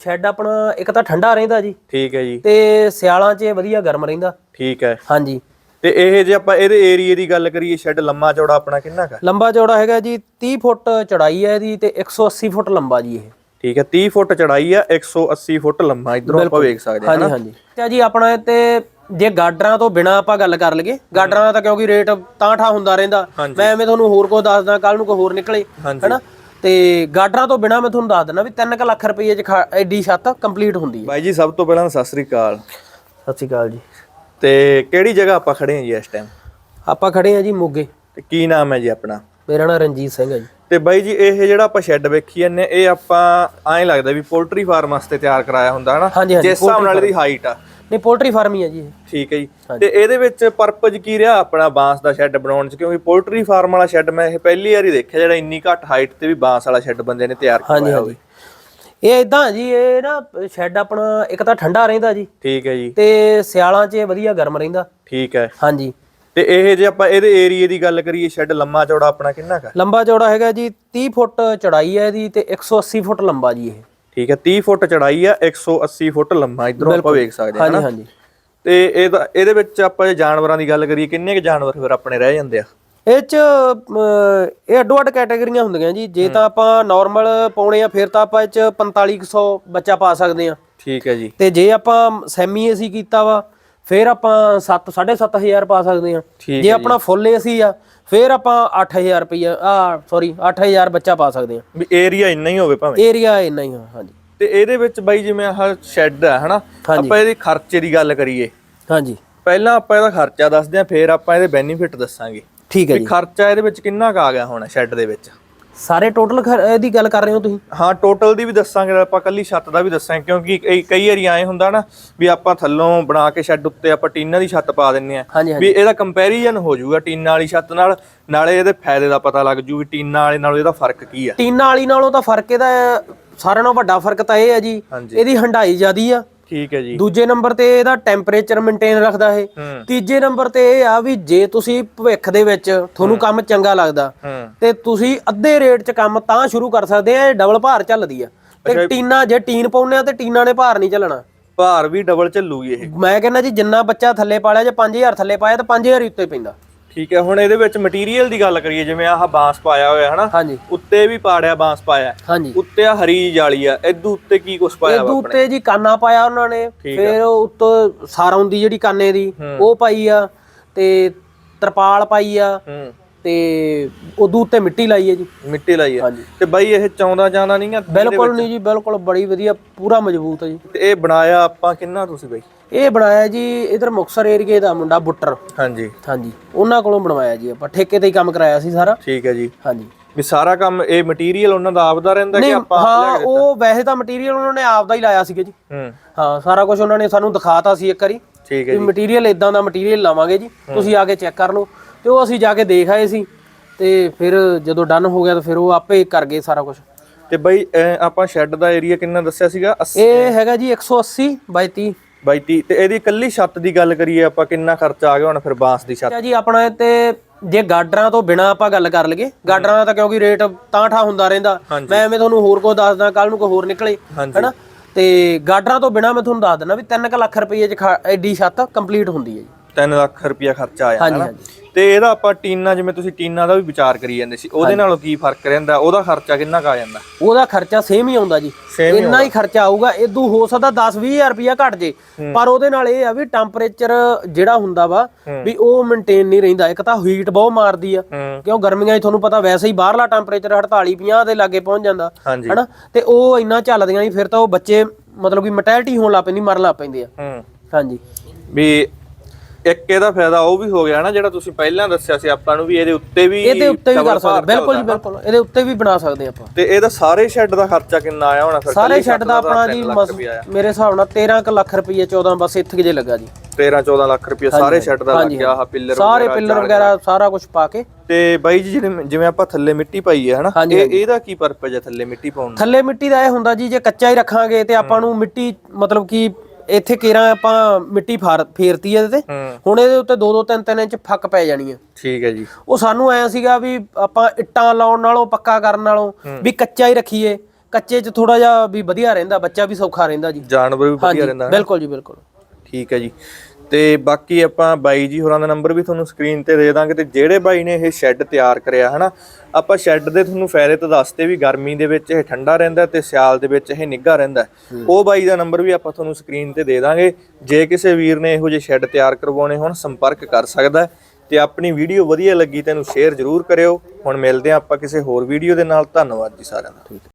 Shed ਆਪਣਾ ਇੱਕ ਤਾਂ ਠੰਡਾ ਰਹਿੰਦਾ ਜੀ। ਠੀਕ ਹੈ ਜੀ। ਤੇ ਸਿਆਲਾਂ 'ਚ ਇਹ ਵਧੀਆ ਗਰਮ ਰਹਿੰਦਾ। ਠੀਕ ਹੈ। ਹਾਂਜੀ। ਤੇ ਇਹ ਜੇ ਆਪਾਂ ਇਹਦੇ ਏਰੀਏ ਦੀ ਗੱਲ ਕਰੀਏ ਸ਼ੈੱਡ ਲੰਮਾ ਚੌੜਾ ਆਪਣਾ ਕਿੰਨਾ ਕਾ ਲੰਬਾ ਚੌੜਾ ਹੈਗਾ ਜੀ 30 ਫੁੱਟ ਚੌੜਾਈ ਹੈ ਇਹਦੀ ਤੇ 180 ਫੁੱਟ ਲੰਬਾ ਜੀ ਇਹ। ਠੀਕ ਹੈ 30 ਫੁੱਟ ਚੜਾਈ ਆ 180 ਫੁੱਟ ਲੰਮਾ ਇਧਰੋਂ ਆਪਾਂ ਵੇਖ ਸਕਦੇ ਹਾਂ ਹਾਂਜੀ ਹਾਂਜੀ। ਤੇ ਜੀ ਆਪਣਾ ਤੇ ਜੇ ਗਾਡਰਾਂ ਤੋਂ ਬਿਨਾ ਆਪਾਂ ਗੱਲ ਕਰ ਲਈਏ ਗਾਡਰਾਂ ਦਾ ਤਾਂ ਕਿਉਂਕਿ ਰੇਟ ਤਾਂ ਠਾ ਹੁੰਦਾ ਰਹਿੰਦਾ। ਮੈਂ ਐਵੇਂ ਤੁਹਾਨੂੰ ਹੋਰ ਕੋ ਦੱਸਦਾ ਕੱਲ ਨੂੰ ਕੋਈ ਹੋਰ ਨਿਕਲੇ। ਹੈਨਾ? ਤੇ ਗਾਡਰਾਂ ਤੋਂ ਬਿਨਾ ਮੈਂ ਤੁਹਾਨੂੰ ਦੱਸ ਦਿੰਦਾ ਵੀ 3 ਲੱਖ ਰੁਪਏ ਚ ਐਡੀ ਛੱਤ ਕੰਪਲੀਟ ਹੁੰਦੀ ਹੈ। ਬਾਈ ਜੀ ਸਭ ਤੋਂ ਪਹਿਲਾਂ ਸਤਿ ਸ੍ਰੀ ਅਕਾਲ। ਸਤਿ ਸ਼੍ਰੀ ਅਕਾਲ ਜੀ। ਤੇ ਕਿਹੜੀ ਜਗ੍ਹਾ ਆਪਾਂ ਖੜੇ ਹਾਂ ਜੀ ਇਸ ਟਾਈਮ ਆਪਾਂ ਖੜੇ ਆ ਜੀ ਮੋਗੇ। ਤੇ ਕੀ ਨਾਮ ਹੈ ਜੀ ਆਪਣਾ? ਮੇਰਾ ਨਾਮ ਰਣਜੀਤ ਸਿੰਘ ਹੈ ਜੀ। ਤੇ ਬਾਈ ਜੀ ਇਹ ਜਿਹੜਾ ਆਪਾਂ ਸ਼ੈੱਡ ਵੇਖੀ ਜਾਂਦੇ ਇਹ ਆਪਾਂ ਐਂ ਲੱਗਦਾ ਵੀ ਪੋਲਟਰੀ ਫਾਰਮ ਵਾਸਤੇ ਤਿਆਰ ਕਰਾਇਆ ਹੁੰਦਾ ਹਨਾ? ਹਾਂਜੀ, ਹਾਂਜੀ, ਜਿਸ ਹਿਸਾਬ ਨਾਲ ਇਹਦੀ ਹਾਈਟ ਆ। ਨਹੀਂ ਪੋਲਟਰੀ ਫਾਰਮ ਹੀ ਹੈ ਜੀ ਇਹ। ਠੀਕ ਹੈ ਜੀ। ਤੇ ਇਹਦੇ ਵਿੱਚ ਪਰਪਸ ਕੀ ਰਿਹਾ ਆਪਣਾ ਬਾਂਸ ਦਾ ਸ਼ੈੱਡ ਬਣਾਉਣ ਚ? ਕਿਉਂਕਿ ਪੋਲਟਰੀ ਫਾਰਮ ਵਾਲਾ ਸ਼ੈੱਡ ਮੈਂ ਇਹ ਪਹਿਲੀ ਵਾਰੀ ਦੇਖਿਆ ਜਿਹੜਾ ਇੰਨੀ ਘੱਟ ਹਾਈਟ ਤੇ ਵੀ ਬਾਂਸ ਵਾਲਾ ਸ਼ੈੱਡ ਬੰਦੇ ਨੇ ਤਿਆਰ ਕਰਵਾਇਆ ਹਾਂਜੀ ਇਹ ਇਦਾਂ ਜੀ ਇਹ ਨਾ ਸ਼ੈੱਡ ਆਪਣਾ ਇੱਕ ਤਾਂ ਠੰਡਾ ਰਹਿੰਦਾ ਜੀ। ਠੀਕ ਹੈ ਜੀ। ਤੇ ਸਿਆਲਾਂ 'ਚ ਇਹ ਵਧੀਆ ਗਰਮ ਰਹਿੰਦਾ। ਠੀਕ ਹੈ। ਹਾਂਜੀ। ਤੇ ਇਹ ਜੇ ਆਪਾਂ ਇਹਦੇ ਏਰੀਏ ਦੀ ਗੱਲ ਕਰੀਏ ਸ਼ੈੱਡ ਲੰਮਾ ਚੌੜਾ ਆਪਣਾ ਕਿੰਨਾ ਕਾ ਲੰਬਾ ਚੌੜਾ ਹੈਗਾ ਜੀ 30 ਫੁੱਟ ਚੌੜਾਈ ਹੈ ਇਹਦੀ ਤੇ 180 ਫੁੱਟ ਲੰਬਾ ਜੀ ਇਹ। ਠੀਕ ਹੈ 30 ਫੁੱਟ ਚੜਾਈ ਆ 180 ਫੁੱਟ ਲੰਮਾ ਇਧਰੋਂ ਆਪਾਂ ਵੇਖ ਸਕਦੇ ਹਾਂ ਹਾਂਜੀ ਹਾਂਜੀ। ਤੇ ਇਹਦਾ ਇਹਦੇ ਵਿੱਚ ਆਪਾਂ ਜੇ ਜਾਨਵਰਾਂ ਦੀ ਗੱਲ ਕਰੀਏ ਕਿੰਨੇ ਕੁ ਜਾਨਵਰ ਫਿਰ ਆਪਣੇ ਰਹਿ ਜਾਂਦੇ ਆ? ਇਹ ਚ ਇਹ ਅੱਡੋ ਅੱਡ ਕੈਟਾਗਰੀਆਂ ਹੁੰਦੀਆਂ ਜੀ। ਜੇ ਤਾਂ ਆਪਾਂ ਨਾਰਮਲ ਪਾਉਣੇ ਆ ਫਿਰ ਤਾਂ ਆਪਾਂ ਇਹ ਚ 4500 ਬੱਚਾ ਪਾ ਸਕਦੇ ਆ ਠੀਕ ਹੈ ਜੀ। ਤੇ ਜੇ ਆਪਾਂ ਸੈਮੀ ਏਸੀ ਕੀਤਾ ਵਾ ਫਿਰ ਆਪਾਂ 7 7500 ਪਾ ਸਕਦੇ ਆ ਜੇ ਆਪਣਾ ਫੁੱਲ ਏਸੀ ਆ ਫਿਰ ਆਪਾਂ 8000 ਰੁਪਈਆ ਆ ਸੌਰੀ 8000 ਬੱਚਾ ਪਾ ਸਕਦੇ ਆ ਵੀ ਏਰੀਆ ਇੰਨਾ ਹੀ ਹੋਵੇ ਭਾਵੇਂ। ਏਰੀਆ ਇੰਨਾ ਹੀ ਹਾਂਜੀ। ਤੇ ਇਹਦੇ ਵਿੱਚ ਬਾਈ ਜਿਵੇਂ ਆਹ ਸ਼ੈੱਡ ਆ ਹਨਾ? ਆਪਾਂ ਇਹਦੇ ਖਰਚੇ ਦੀ ਗੱਲ ਕਰੀਏ। ਹਾਂਜੀ। ਪਹਿਲਾਂ ਆਪਾਂ ਇਹਦਾ ਖਰਚਾ ਦੱਸਦੇ ਆ ਫਿਰ ਆਪਾਂ ਇਹਦੇ ਬੈਨੀਫਿਟ ਦੱਸਾਂਗੇ। ਠੀਕ ਹੈ ਜੀ। ਖਰਚਾ ਇਹਦੇ ਵਿੱਚ ਕਿੰਨਾ ਕੁ ਆ ਗਿਆ ਹੁਣ ਸ਼ੈੱਡ ਦੇ ਵਿੱਚ? ਸਾਰੇ ਟੋਟਲ ਇਹਦੀ ਗੱਲ ਕਰ ਰਹੇ ਹੋ ਤੁਸੀਂ? ਹਾਂ ਟੋਟਲ ਦੀ ਵੀ ਦੱਸਾਂਗੇ ਆਪਾਂ ਕੱਲੀ ਛੱਤ ਦਾ ਵੀ ਦੱਸਾਂਗੇ ਕਿਉਂਕਿ ਕਈ ਵਾਰੀ ਐ ਹੁੰਦਾ ਨਾ ਵੀ ਆਪਾਂ ਥੱਲੋਂ ਬਣਾ ਕੇ ਸ਼ੈੱਡ ਉੱਤੇ ਆਪਾਂ ਟੀਨਾਂ ਦੀ ਛੱਤ ਪਾ ਦਿੰਨੇ ਆ ਵੀ ਇਹਦਾ ਕੰਪੈਰੀਜ਼ਨ ਹੋ ਜਾਊਗਾ ਟੀਨਾਂ ਵਾਲੀ ਛੱਤ ਨਾਲ ਨਾਲੇ ਇਹਦੇ ਫਾਇਦੇ ਦਾ ਪਤਾ ਲੱਗ ਜੂ ਵੀ ਟੀਨਾਂ ਵਾਲੇ ਨਾਲੋਂ ਇਹਦਾ ਫ਼ਰਕ ਕੀ ਆ। ਟੀਨਾ ਵਾਲੀ ਨਾਲੋਂ ਤਾਂ ਫ਼ਰਕ ਇਹਦਾ ਸਾਰਿਆਂ ਨਾਲੋਂ ਵੱਡਾ ਫ਼ਰਕ ਤਾਂ ਇਹ ਹੈ ਜੀ। ਇਹਦੀ ਹੰਡਾਈ ਜ਼ਿਆਦੀ ਆ। ਠੀਕ ਹੈ ਜੀ। ਦੂਜੇ ਨੰਬਰ ਤੇ ਇਹਦਾ ਟੈਂਪਰੇਚਰ ਮੇਨਟੇਨ ਰੱਖਦਾ ਇਹ। ਹੂੰ। ਤੀਜੇ ਨੰਬਰ ਤੇ ਇਹ ਆ ਵੀ ਜੇ ਤੁਸੀਂ ਭਵਿੱਖ ਦੇ ਵਿੱਚ ਤੁਹਾਨੂੰ ਕੰਮ ਚੰਗਾ ਲੱਗਦਾ ਤੇ ਤੁਸੀਂ ਅੱਧੇ ਰੇਟ 'ਚ ਕੰਮ ਤਾਂ ਸ਼ੁਰੂ ਕਰ ਸਕਦੇ ਆ ਇਹ ਡਬਲ ਭਾਰ ਚੱਲਦੀ ਆ। ਤੇ ਟੀਨਾ ਜੇ ਟੀਨ ਪਾਉਂਦੇ ਆ ਤੇ ਟੀਨਾ ਨੇ ਭਾਰ ਨਹੀਂ ਚੱਲਣਾ। ਭਾਰ ਵੀ ਡਬਲ ਚੱਲੂਗੀ ਇਹ। ਮੈਂ ਕਹਿੰਦਾ ਜੀ ਜਿੰਨਾ ਬੱਚਾ ਥੱਲੇ ਪਾਲਿਆ ਜੇ 5000 ਥੱਲੇ ਪਾਇਆ ਤਾਂ 5000 ਹੀ ਉੱਤੇ ਪੈਂਦਾ। ਠੀਕ ਹੈ ਹੁਣ ਇਹਦੇ ਵਿੱਚ ਮਟੀਰੀਅਲ ਦੀ ਗੱਲ ਕਰੀਏ ਜਿਵੇਂ ਆਹ ਬਾਂਸ ਪਾਇਆ ਹੋਇਆ ਹਨਾ? ਹਾਂਜੀ। ਉੱਤੇ ਵੀ ਪਾੜਿਆ ਬਾਂਸ ਪਾਇਆ ਹਾਂਜੀ। ਉੱਤੇ ਆ ਹਰੀ ਜਾਲੀ ਆ ਇਦੋਂ ਉੱਤੇ ਕੀ ਕੁਛ ਪਾਇਆ ਇਹਦੇ ਉੱਤੇ ਜੀ ਕਾਨਾ ਪਾਇਆ ਉਹਨਾਂ ਨੇ ਫਿਰ ਉੱਤੋਂ ਸਾਰੋਂ ਦੀ ਜਿਹੜੀ ਕਾਨੇ ਦੀ ਉਹ ਪਾਈ ਆ ਤੇ ਤਰਪਾਲ ਪਾਈ ਆ ਤੇ ਉਦੋਂ ਉੱਤੇ ਮਿੱਟੀ ਲਾਈ ਹੈ ਜੀ। ਮਿੱਟੀ ਲਾਈ ਹਾਂਜੀ। ਤੇ ਬਾਈ ਇਹ ਚਾਉਂਦਾ ਜਾਂਦਾ ਨਹੀਂ ਆ ਬਿਲਕੁਲ ਨਹੀਂ ਜੀ ਬਿਲਕੁਲ ਬੜੀ ਵਧੀਆ ਪੂਰਾ ਮਜ਼ਬੂਤ ਹੈ ਜੀ। ਤੇ ਇਹ ਬਣਾਇਆ ਆਪਾਂ ਕਿੰਨਾ ਤੁਸੀਂ ਬਾਈ? ਇਹ ਬਣਾਇਆ ਜੀ ਇਧਰ ਮੁਕਸਰ ਏਰੀਏ ਦਾ ਮੁੰਡਾ ਬੁੱਟਰ। ਹਾਂਜੀ। ਹਾਂਜੀ। ਉਹਨਾਂ ਕੋਲੋਂ ਬਣਵਾਇਆ ਜੀ ਆਪਾਂ। ਠੇਕੇ ਤੇ ਹੀ ਕੰਮ ਕਰਾਇਆ ਸੀ ਸਾਰਾ। ਠੀਕ ਹੈ ਜੀ। ਹਾਂਜੀ। ਵੀ ਸਾਰਾ ਕੰਮ ਇਹ ਮਟੀਰੀਅਲ ਉਹਨਾਂ ਦਾ ਆਪਦਾ ਰਹਿੰਦਾ ਕਿ ਨਹੀਂ ਆਪਾਂ ਹਾਂ ਉਹ ਵੈਸੇ ਤਾਂ ਮਟੀਰੀਅਲ ਉਹਨਾਂ ਨੇ ਆਪ ਦਾ ਹੀ ਲਾਇਆ ਸੀਗਾ ਜੀ। ਹੂੰ। ਹਾਂ ਸਾਰਾ ਕੁਝ ਉਹਨਾਂ ਨੇ ਸਾਨੂੰ ਦਿਖਾਤਾ ਸੀ ਇੱਕ ਵਾਰੀ। ਠੀਕ ਹੈ ਵੀ ਮਟੀਰੀਅਲ ਇਦਾਂ ਦਾ ਮਟੀਰੀਅਲ ਲਾਵਾਂਗੇ ਜੀ। ਤੁਸੀਂ ਆ ਕੇ ਚੈੱਕ ਕਰ ਲਓ। ਤੇ ਉਹ ਅਸੀਂ ਜਾ ਕੇ ਦੇਖ ਆਏ ਸੀ ਤੇ ਫਿਰ ਜਦੋਂ ਡਨ ਹੋ ਗਿਆ ਤਾਂ ਫਿਰ ਉਹ ਆਪੇ ਕਰ ਗਏ ਸਾਰਾ ਕੁਝ ਤੇ ਬਾਈ ਆਪਾਂ ਸ਼ੈੱਡ ਦਾ ਏਰੀਆ ਕਿੰਨਾ ਦੱਸਿਆ ਸੀਗਾ? 80 ਇਹ ਹੈਗਾ ਜੀ 180 ਬਾਈ 30 ਬਾਈ 30 ਤੇ ਇਹਦੀ ਕੱਲੀ ਛੱਤ ਦੀ ਗੱਲ ਕਰੀਏ ਆਪਾਂ ਕਿੰਨਾ ਖਰਚਾ ਆ ਗਿਆ ਹੁਣ ਫਿਰ ਬਾਂਸ ਦੀ ਛੱਤ? ਜੀ ਆਪਣਾ ਤੇ ਜੇ ਗਾਡਰਾਂ ਤੋਂ ਬਿਨਾ ਆਪਾਂ ਗੱਲ ਕਰ ਲਈਏ ਗਾਡਰਾਂ ਦਾ ਤਾਂ ਕਿਉਂਕਿ ਰੇਟ ਤਾਂ ਠਾ ਹੁੰਦਾ ਰਹਿੰਦਾ। ਮੈਂ ਐਵੇਂ ਤੁਹਾਨੂੰ ਹੋਰ ਕੋ ਦੱਸਦਾ ਕੱਲ ਨੂੰ ਕੋਈ ਹੋਰ ਨਿਕਲੇ। ਹੈਨਾ? ਤੇ ਗਾਡਰਾਂ ਤੋਂ ਬਿਨਾ ਮੈਂ ਤੁਹਾਨੂੰ ਦੱਸ ਦਿੰਦਾ ਵੀ 3 ਲੱਖ ਰੁਪਏ ਚ ਐਡੀ ਛੱਤ ਕੰਪਲੀਟ ਹੁੰਦੀ ਹੈ ਜੀ। 3 ਲੱਖ ਰੁਪਇਆ ਖਰਚਾ ਆ ਜਾਂਦਾ ਹਾਂਜੀ, ਨਾ ਤੇ ਇਹਦਾ ਆਪਾਂ ਟੀਨਾ ਜਿਵੇਂ ਤੁਸੀਂ ਟੀਨਾ ਦਾ ਵੀ ਵਿਚਾਰ ਕਰੀ ਜਾਂਦੇ ਸੀ ਉਹਦੇ ਨਾਲੋਂ ਕੀ ਫ਼ਰਕ ਰਹਿੰਦਾ? ਉਹਦਾ ਖਰਚਾ ਕਿੰਨਾ ਕੁ ਆ ਜਾਂਦਾ? ਉਹਦਾ ਖਰਚਾ ਸੇਮ ਹੀ ਆਉਂਦਾ ਜੀ। ਇੰਨਾ ਹੀ ਖਰਚਾ ਆਊਗਾ ਇਦੋਂ ਹੋ ਸਕਦਾ 10-20000 ਰੁਪਇਆ ਘਟ ਜੇ ਪਰ ਉਹਦੇ ਨਾਲ ਇਹ ਆ ਵੀ ਟੈਂਪਰੇਚਰ ਜਿਹੜਾ ਹੁੰਦਾ ਵਾ ਵੀ ਉਹ ਮੇਨਟੇਨ ਨਹੀਂ ਰਹਿੰਦਾ। ਇੱਕ ਤਾਂ ਹੀਟ ਬਹੁਤ ਮਾਰਦੀ ਆ ਕਿਉਂ ਗਰਮੀਆਂ 'ਚ ਤੁਹਾਨੂੰ ਪਤਾ ਵੈਸੇ ਹੀ ਬਾਹਰਲਾ ਟੈਂਪਰੇਚਰ 48 50 ਦੇ ਲਾਗੇ ਪਹੁੰਚ ਜਾਂਦਾ ਹਨਾ? ਤੇ ਉਹ ਇੰਨਾ ਝੱਲਦੀਆਂ ਨਹੀਂ ਫਿਰ ਤਾਂ ਉਹ ਬੱਚੇ ਮਤਲਬ ਕਿ ਮੋਰਟੈਲਿਟੀ ਹੋਣ ਲੱਗ ਪੈਂਦੀ ਮਰਨ ਲੱਗ ਪੈਂਦੇ ਆ। ਹਾਂਜੀ। ਵੀ ਇੱਕ ਇਹਦਾ ਫਾਇਦਾ ਉਹ ਵੀ ਹੋ ਗਿਆ ਨਾ ਜਿਹੜਾ ਤੁਸੀਂ ਪਹਿਲਾਂ ਦੱਸਿਆ ਸੀ ਆਪਾਂ ਨੂੰ ਵੀ ਇਹਦੇ ਉੱਤੇ ਵੀ ਇਹਦੇ ਉੱਤੇ ਵੀ ਕਰ ਸਕਦੇ ਬਿਲਕੁਲ ਜੀ। ਬਿਲਕੁਲ। ਇਹਦੇ ਉੱਤੇ ਵੀ ਬਣਾ ਸਕਦੇ ਆਪਾਂ। ਤੇ ਇਹਦਾ ਸਾਰੇ ਸ਼ੈੱਡ ਦਾ ਖਰਚਾ ਕਿੰਨਾ ਆਇਆ ਹੋਣਾ ਫਿਰ ਸਾਰੇ ਸ਼ੈੱਡ ਦਾ ਆਪਣਾ ਜੀ। ਮੇਰੇ ਹਿਸਾਬ ਨਾਲ 13 ਕੁ ਲੱਖ ਰੁਪਏ 14 ਬਸ ਇੱਥੇ ਜੇ ਲੱਗਾ ਜੀ। 13 14 ਲੱਖ ਰੁਪਇਆ ਸਾਰੇ ਸ਼ੈੱਡ ਦਾ ਲੱਗ ਗਿਆ ਆਹ ਪਿੱਲਰ ਸਾਰੇ ਪਿੱਲਰ ਵਗੈਰਾ ਸਾਰਾ ਕੁਝ ਪਾ ਕੇ। ਤੇ ਬਾਈ ਜੀ ਜਿਵੇਂ ਆਪਾਂ ਥੱਲੇ ਮਿੱਟੀ ਪਾਈ ਹੈ ਹਨਾ? ਇਹ ਇਹਦਾ ਕੀ ਪਰਪਸ ਹੈ ਥੱਲੇ ਮਿੱਟੀ ਪਾਉਣ ਦਾ? ਥੱਲੇ ਮਿੱਟੀ ਦਾ ਇਹ ਹੁੰਦਾ ਜੀ ਜੇ ਕੱਚਾ ਹੀ ਰੱਖਾਂਗੇ ਤੇ ਆਪਾਂ ਨੂੰ ਮਿੱਟੀ ਮਤਲਬ ਕਿ ਇੱਥੇ ਕੇਰਾਂ ਆਪਾਂ ਮਿੱਟੀ ਫਾਰ ਫੇਰਤੀ ਇਹਦੇ ਤੇ। ਹੂੰ। ਹੁਣ ਇਹਦੇ ਉੱਤੇ 2-2 3-3 ਇੰਚ ਫੱਕ ਪੈ ਜਾਣੀ ਹੈ ਠੀਕ ਹੈ ਜੀ। ਉਹ ਸਾਨੂੰ ਐ ਸੀਗਾ ਵੀ ਆਪਾਂ ਇੱਟਾਂ ਲਾਉਣ ਨਾਲੋਂ ਪੱਕਾ ਕਰਨ ਨਾਲੋਂ ਵੀ ਕੱਚਾ ਹੀ ਰੱਖੀਏ। ਕੱਚੇ 'ਚ ਥੋੜਾ ਜਿਹਾ ਵੀ ਵਧੀਆ ਰਹਿੰਦਾ ਬੱਚਾ ਵੀ ਸੌਖਾ ਰਹਿੰਦਾ ਜੀ। ਜਾਨਵਰ ਵੀ ਵਧੀਆ ਹਾਂਜੀ ਰਹਿੰਦਾ ਹੈ। ਬਿਲਕੁਲ ਜੀ ਬਿਲਕੁਲ। ਠੀਕ ਹੈ ਜੀ। ਤੇ ਬਾਕੀ ਆਪਾਂ ਬਾਈ ਜੀ ਹੋਰਾਂ ਦਾ ਨੰਬਰ ਵੀ ਤੁਹਾਨੂੰ ਸਕਰੀਨ ਤੇ ਦੇ ਦਾਂਗੇ ਤੇ ਜਿਹੜੇ ਬਾਈ ਨੇ ਇਹ ਸ਼ੈੱਡ ਤਿਆਰ ਕਰਿਆ ਹਨਾ? ਆਪਾਂ ਸ਼ੈੱਡ ਦੇ ਤੁਹਾਨੂੰ ਫਾਇਦੇ ਤਾਂ ਦੱਸਤੇ ਵੀ ਗਰਮੀ ਦੇ ਵਿੱਚ ਇਹ ਠੰਡਾ ਰਹਿੰਦਾ ਤੇ ਸਿਆਲ ਦੇ ਵਿੱਚ ਇਹ ਨਿੱਘਾ ਰਹਿੰਦਾ। ਉਹ ਬਾਈ ਦਾ ਨੰਬਰ ਵੀ ਆਪਾਂ ਤੁਹਾਨੂੰ ਸਕਰੀਨ ਤੇ ਦੇ ਦਾਂਗੇ। ਜੇ ਕਿਸੇ ਵੀਰ ਨੇ ਇਹੋ ਜਿਹੇ ਸ਼ੈੱਡ ਤਿਆਰ ਕਰਵਾਉਣੇ ਹੋਣ ਸੰਪਰਕ ਕਰ ਸਕਦਾ ਤੇ ਆਪਣੀ ਵੀਡੀਓ ਵਧੀਆ ਲੱਗੀ ਤੈਨੂੰ ਸ਼ੇਅਰ ਜ਼ਰੂਰ ਕਰਿਓ। ਹੁਣ ਮਿਲਦੇ ਆਪਾਂ ਕਿਸੇ ਹੋਰ ਵੀਡੀਓ ਦੇ ਨਾਲ। ਧੰਨਵਾਦ ਜੀ ਸਾਰਿਆਂ ਦਾ।